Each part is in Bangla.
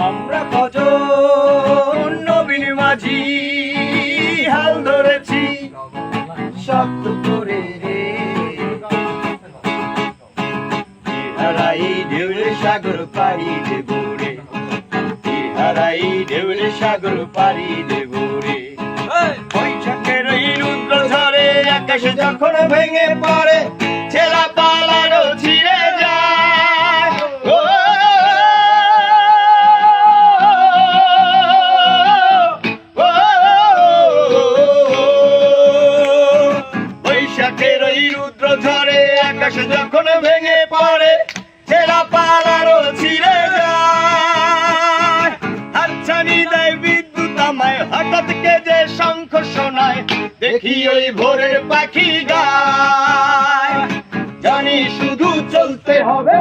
আমরা কজন নবীন মাঝি হাল ধরেছি শব্দ করে সাগর পাড়ি দেব রে হারাই ঢেউয়ের সাগর পাড়ি দেব যখন ভেঙে পড়ে ছেলা পালানো ছিঁড়ে যায় বৈশাখের ওই রুদ্র ঝরে আকাশে যখন শঙ্খ শোনায় দেখি ওই ভোরের পাখি গায়। জানি শুধু চলতে হবে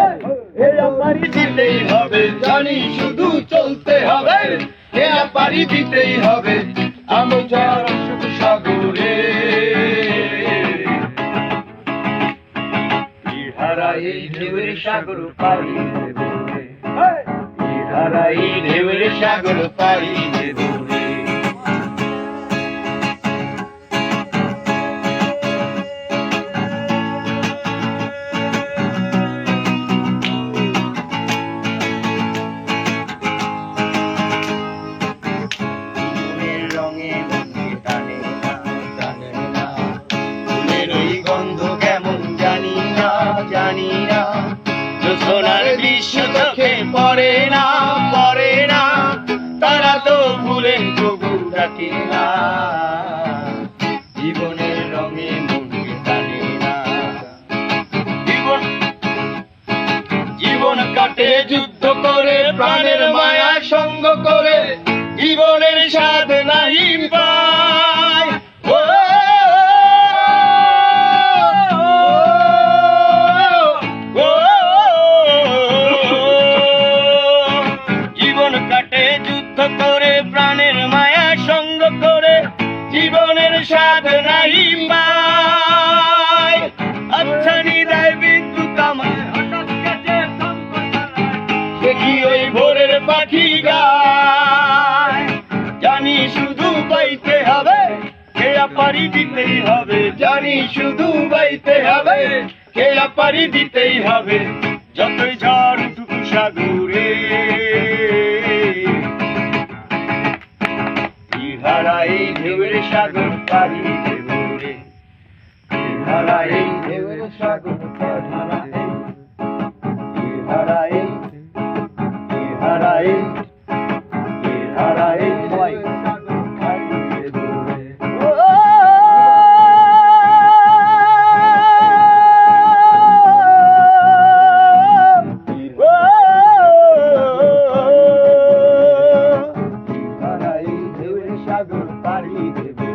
পারি দিতেই হবে। জানি শুধু চলতে হবে পারি দিতেই হবে। আমি যার সাগরে। ঢেউয়ের সাগর দেব। হারাই ঢেউয়ের সাগর পারি দেব। সোনার দৃশ্য চোখে পড়ে না পড়ে না। তারা তো ফুলের তবু ডাকে না। জীবনের রঙে মনে টানে না। জীবন জীবন কাটে, যুদ্ধ করে, প্রাণের মায়া সঙ্গ করে। জীবনের নাহি পায় পাখি গায়। জানি শুধু বাইতে হবে, খেয়া পারি দিতেই হবে। জানি শুধু বাইতে হবে, খেয়া পারি দিতেই হবে। যতই ঝড় টুকু সাগরে। হারাই ঢেউয়ের সাগর পারি দেব রে। হারাই ঢেউয়ের সাগর পারি সাগর পাড়ি দেবে।